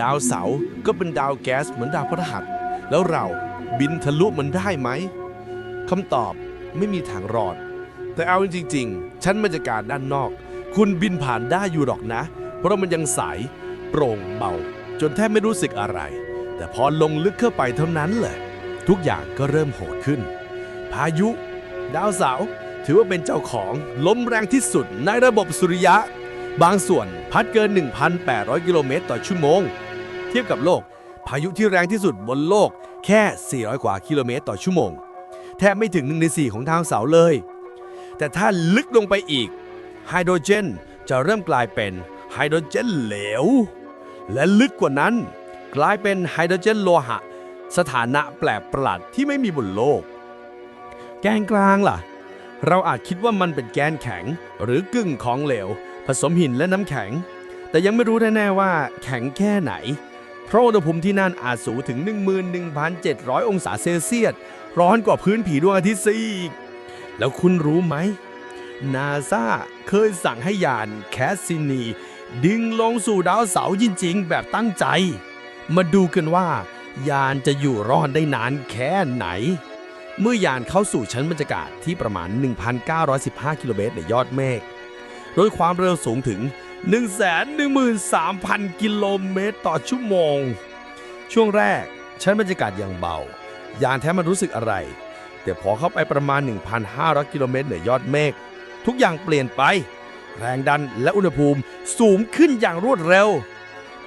ดาวเสาร์ก็เป็นดาวแก๊สเหมือนดาวพฤหัส แล้วเราบินทะลุมันได้ไหมคำตอบไม่มีทางรอด แต่เอาจริงๆ ชั้นบรรยากาศด้านนอก คุณบินผ่านได้อยู่หรอกนะ เพราะมันยังใสโปร่งเบา จนแทบไม่รู้สึกอะไร แต่พอลงลึกเข้าไปเท่านั้นแหละ ทุกอย่างก็เริ่มโหดขึ้น พายุ ดาวเสาร์ถือว่าเป็นเจ้าของลมแรงที่สุดในระบบสุริยะ บางส่วนพัดเกิน 1,800 กิโลเมตรต่อชั่วโมง เทียบกับโลก พายุที่แรงที่สุดบนโลกแค่ 400 กว่ากิโลเมตรต่อชั่วโมง แทบไม่ถึง1ใน4ของดาวเสาเลย แต่ถ้าลึกลงไปอีก ไฮโดรเจนจะเริ่มกลายเป็นไฮโดรเจนเหลว และลึกกว่านั้น กลายเป็นไฮโดรเจนโลหะ สถานะแปลกประหลาดที่ไม่มีบนโลก แกนกลางล่ะ เราอาจคิดว่ามันเป็นแกนแข็งหรือกึ่งของเหลว ผสมหินและน้ำแข็ง แต่ยังไม่รู้แน่ๆว่าแข็งแค่ไหน เพราะอุณหภูมิที่นั่นอาจสูงถึง 11,700 องศาเซลเซียส ร้อนกว่าพื้นผีดวงอาทิตย์ซีก แล้วคุณรู้ไหม นาซาเคยสั่งให้ยานแคสซินี ดึงลงสู่ดาวเสาร์จริงๆ แบบตั้งใจ มาดูกันว่ายานจะอยู่รอดได้นานแค่ไหน เมื่อยานเข้าสู่ชั้นบรรยากาศที่ประมาณ 1,915 กิโลเมตรในยอดเมฆ โดยความเร็วสูงถึง 113,000 กิโลเมตรต่อชั่วโมง ช่วงแรกชั้นบรรยากาศยังเบา ยานแท้มันรู้สึกอะไร แต่พอเข้าไปประมาณ 1,500 กิโลเมตรเหนือยอดเมฆ ทุกอย่างเปลี่ยนไป แรงดันและอุณหภูมิสูงขึ้นอย่างรวดเร็ว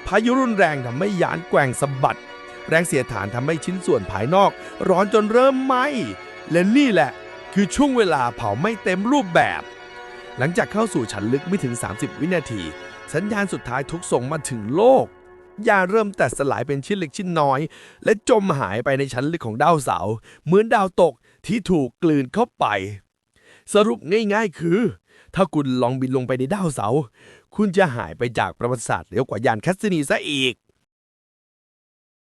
พายุรุนแรงทำให้ยานแกว่งสะบัด แรงเสียดฐานทำให้ชิ้นส่วนภายนอก ร้อนจนเริ่มไหมและนี่แหละคือช่วงเวลาเผาไม่เต็มรูปแบบ หลังจากเข้าสู่ชั้นลึกไม่ถึง 30 วินาที สัญญาณสุดท้ายถูกส่งมาถึงโลก ยาเริ่มแตกสลายเป็นชิ้นเล็กชิ้นน้อย และจมหายไปในชั้นลึกของดาวเสาร์เหมือนดาวตกที่ถูกกลืนเข้าไป สรุปง่ายๆคือ ถ้าคุณลองบินลงไปในดาวเสาร์คุณจะหายไปจากประวัติศาสตร์เร็วกว่ายานแคสซินีซะอีก